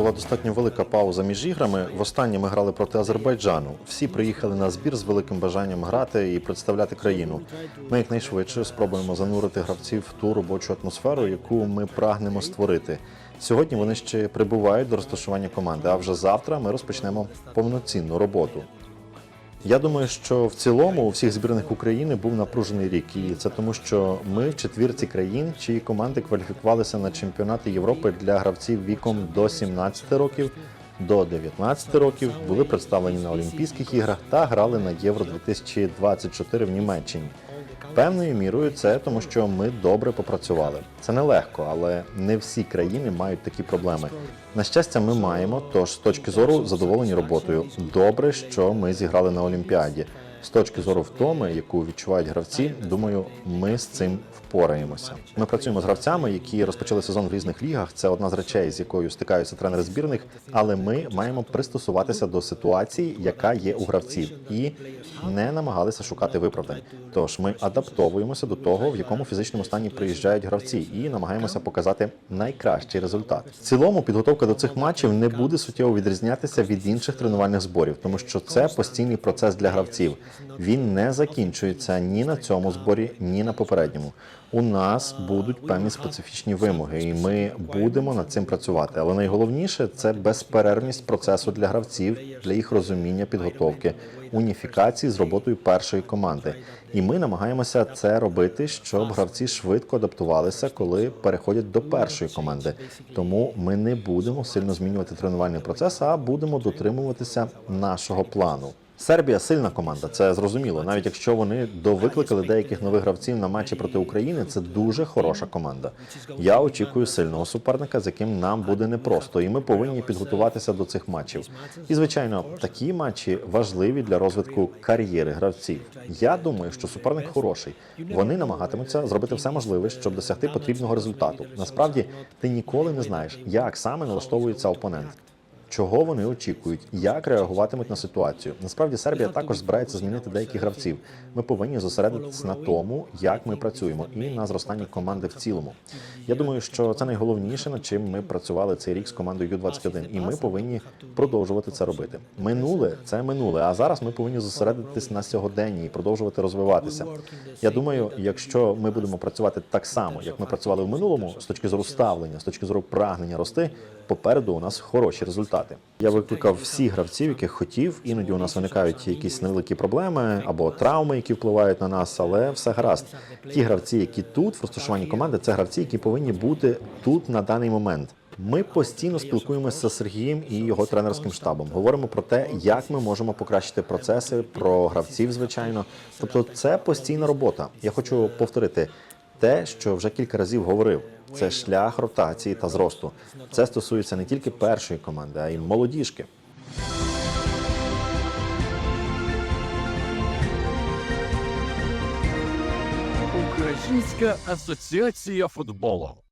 була достатньо велика пауза між іграми. Востаннє ми грали проти Азербайджану. Всі приїхали на збір з великим бажанням грати і представляти країну. Ми якнайшвидше спробуємо занурити гравців в ту робочу атмосферу, яку ми прагнемо створити. Сьогодні вони ще прибувають до розташування команди, а вже завтра ми розпочнемо повноцінну роботу. Я думаю, що в цілому у всіх збірних України був напружений рік, і це тому, що ми в четвірці країн, чиї команди кваліфікувалися на чемпіонати Європи для гравців віком до 17 років. До 19 років були представлені на Олімпійських іграх та грали на Євро 2024 в Німеччині. Певною мірою це тому, що ми добре попрацювали. Це нелегко, але не всі країни мають такі проблеми. На щастя, ми маємо. Тож, з точки зору задоволені роботою. Добре, що ми зіграли на Олімпіаді. З точки зору втоми, яку відчувають гравці, думаю, ми з цим впораємося. Ми працюємо з гравцями, які розпочали сезон в різних лігах. Це одна з речей, з якою стикаються тренери збірних. Але ми маємо пристосуватися до ситуації, яка є у гравців, і не намагалися шукати виправдань. Тож ми адаптовуємося до того, в якому фізичному стані приїжджають гравці, і намагаємося показати найкращий результат. В цілому підготовка до цих матчів не буде суттєво відрізнятися від інших тренувальних зборів, тому що це постійний процес для гравців. Він не закінчується ні на цьому зборі, ні на попередньому. У нас будуть певні специфічні вимоги, і ми будемо над цим працювати. Але найголовніше це безперервність процесу для гравців, для їх розуміння підготовки, уніфікації з роботою першої команди. І ми намагаємося це робити, щоб гравці швидко адаптувалися, коли переходять до першої команди. Тому ми не будемо сильно змінювати тренувальний процес, а будемо дотримуватися нашого плану. Сербія сильна команда, це зрозуміло. Навіть якщо вони довикликали деяких нових гравців на матчі проти України, це дуже хороша команда. Я очікую сильного суперника, з яким нам буде непросто, і ми повинні підготуватися до цих матчів. І звичайно, такі матчі важливі для розвитку кар'єри гравців. Я думаю, що суперник хороший. Вони намагатимуться зробити все можливе, щоб досягти потрібного результату. Насправді, ти ніколи не знаєш, як саме налаштовується опонент. Чого вони очікують, як реагуватимуть на ситуацію? Насправді Сербія також збирається змінити деяких гравців. Ми повинні зосередитися на тому, як ми працюємо, і на зростанні команди в цілому. Я думаю, що це найголовніше, над чим ми працювали цей рік з командою Ю-21, і ми повинні продовжувати це робити. Минуле це минуле. А зараз ми повинні зосередитись на сьогоденні і продовжувати розвиватися. Я думаю, якщо ми будемо працювати так само, як ми працювали в минулому, з точки зору ставлення, з точки зору прагнення рости, попереду у нас хороші результати. Я викликав всіх гравців, яких хотів. Іноді у нас виникають якісь невеликі проблеми або травми, які впливають на нас, але все гаразд. Ті гравці, які тут в розташуванні команди, це гравці, які повинні бути тут на даний момент. Ми постійно спілкуємося з Сергієм і його тренерським штабом. Говоримо про те, як ми можемо покращити процеси, про гравців, звичайно. Тобто, це постійна робота. Я хочу повторити те, що вже кілька разів говорив. Це шлях ротації та зросту. Це стосується не тільки першої команди, а й молодіжки. Українська асоціація футболу.